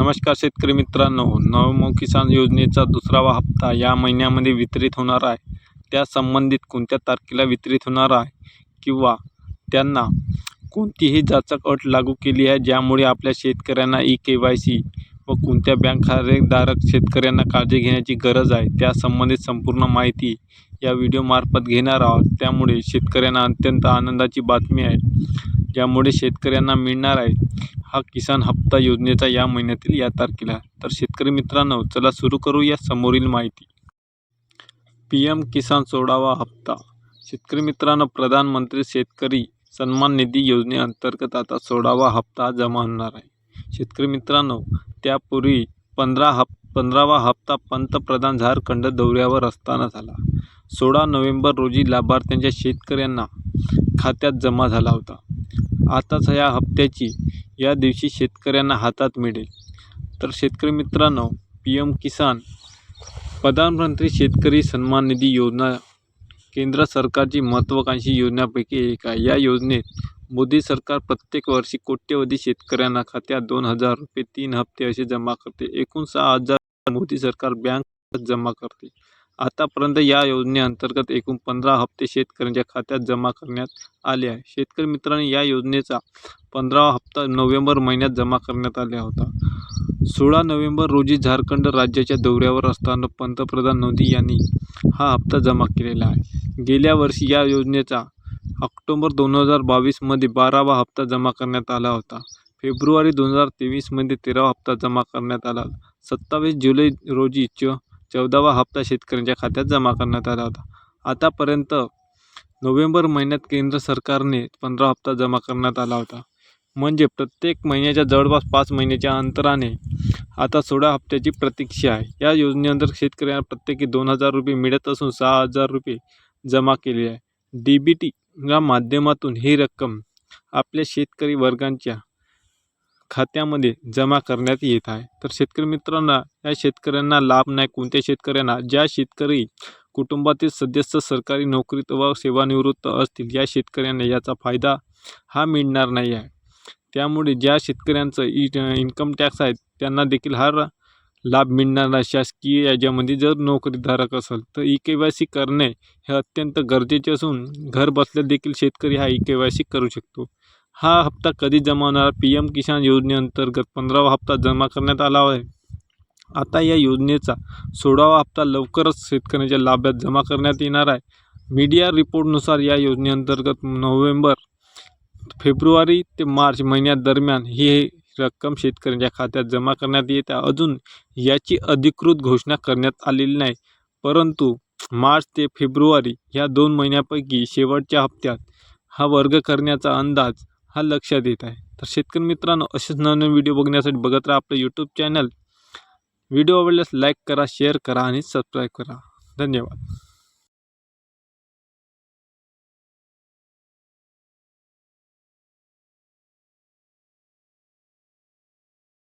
नमस्कार शेतकरी मित्रांनो नवमो किसान योजनेचा दुसरावा हप्ता या महिन्यामध्ये वितरित होणार आहे. त्या संबंधित कोणत्या तारखेला वितरित होणार आहे किंवा त्यांना कोणतीही जाचक अट लागू केली आहे ज्यामुळे आपल्या शेतकऱ्यांना ई के वाय सी व कोणत्या बँक खातेधारक शेतकऱ्यांना काळजी घेण्याची गरज आहे त्या संबंधित संपूर्ण माहिती या व्हिडिओमार्फत घेणार आहोत. त्यामुळे शेतकऱ्यांना अत्यंत आनंदाची बातमी आहे ज्यामुळे शेतकऱ्यांना मिळणार आहे. हा किसान हप्ता योजनेचा या महिन्यातील या तारखेला तर शेतकरी मित्रांनो चला सुरू करू या समोरील माहिती. पी एम किसान सोळावा हप्ता. शेतकरी मित्रांनो प्रधानमंत्री शेतकरी सन्मान निधी योजनेअंतर्गत आता सोळावा हप्ता जमा होणार आहे. शेतकरी मित्रांनो त्यापूर्वी पंधरा हप पंधरावा हप्ता पंतप्रधान झारखंड दौऱ्यावर असताना झाला. सोळा नोव्हेंबर रोजी लाभार्थ्यांच्या शेतकऱ्यांना खात्यात जमा झाला होता. आताच या हप्त्याची या दिवशी शेतकऱ्यांना हातात मिळेल. तर शेतकरी मित्रांनो पी एम किसान प्रधानमंत्री शेतकरी सन्मान निधी योजना केंद्र सरकारची महत्त्वाकांक्षी योजनापैकी एक आहे. या योजनेत मोदी सरकार प्रत्येक वर्षी कोट्यवधी शेतकऱ्यांना खात्यात दोन हजार रुपये तीन हप्ते असे जमा करते. एकूण सहा हजार मोदी सरकार बँक जमा करते. आतापर्यंत या योजनेअंतर्गत एकूण पंधरा हप्ते शेतकऱ्यांच्या खात्यात जमा करण्यात आले आहे शेतकरी मित्रांनी या योजनेचा पंधरावा हप्ता नोव्हेंबर महिन्यात जमा करण्यात आला होता. सोळा नोव्हेंबर रोजी झारखंड राज्याच्या दौऱ्यावर असताना पंतप्रधान मोदी यांनी हा हप्ता जमा केलेला आहे. गेल्या वर्षी या योजनेचा ऑक्टोबर दोन हजार बावीसमध्ये बारावा हप्ता जमा करण्यात आला होता. फेब्रुवारी दोन हजार तेवीसमध्ये तेरावा हप्ता जमा करण्यात आला. सत्तावीस जुलै रोजी च चौदावा हप्ता शेतकऱ्यांच्या खात्यात जमा करण्यात आला होता. आतापर्यंत नोव्हेंबर महिन्यात केंद्र सरकारने पंधरा हप्ता जमा करण्यात आला होता. म्हणजे प्रत्येक महिन्याच्या जवळपास पाच महिन्याच्या अंतराने आता सोळा हप्त्याची प्रतीक्षा आहे. या योजनेअंतर्गत शेतकऱ्यांना प्रत्येकी दोन हजार रुपये मिळत असून सहा हजार रुपये जमा केले आहे. डी बी टी या माध्यमातून ही रक्कम आपल्या शेतकरी वर्गांच्या खात्यामध्ये जमा करण्यात येत आहे. तर शेतकरी मित्रांना या शेतकऱ्यांना लाभ नाही. कोणत्या शेतकऱ्यांना? ज्या शेतकरी कुटुंबातील सदस्य सरकारी नोकरीत व सेवानिवृत्त असतील या शेतकऱ्यांना याचा फायदा हा मिळणार नाही आहे. त्यामुळे ज्या शेतकऱ्यांचं इ इन्कम टॅक्स आहे त्यांना देखील हा लाभ मिळणार नाही. शासकीय याच्यामध्ये जर नोकरीधारक असेल तर ई के वाय सी करणे हे अत्यंत गरजेचे असून घर बसल्या देखील शेतकरी हा ई के वाय सी करू शकतो. हा हप्ता कधी जमा होणार? पी एम किसान योजनेअंतर्गत पंधरावा हप्ता जमा करण्यात आला आहे. आता या योजनेचा सोळावा हप्ता लवकरच शेतकऱ्यांच्या लाभात जमा करण्यात येणार आहे. मीडिया रिपोर्टनुसार या योजनेअंतर्गत नोव्हेंबर फेब्रुवारी ते मार्च महिन्या दरम्यान ही रक्कम शेतकऱ्यांच्या खात्यात जमा करण्यात येत. आहे अजून याची अधिकृत घोषणा करण्यात आलेली नाही. परंतु मार्च ते फेब्रुवारी ह्या दोन महिन्यापैकी शेवटच्या हप्त्यात हा वर्ग करण्याचा अंदाज हा लक्षात येत आहे. तर शेतकरी मित्रांनो असेच नवनवीन व्हिडिओ बघण्यासाठी बघत राहा आपलं यूट्यूब चॅनल व्हिडिओ आवडल्यास लाईक करा शेअर करा आणि सबस्क्राईब करा. धन्यवाद.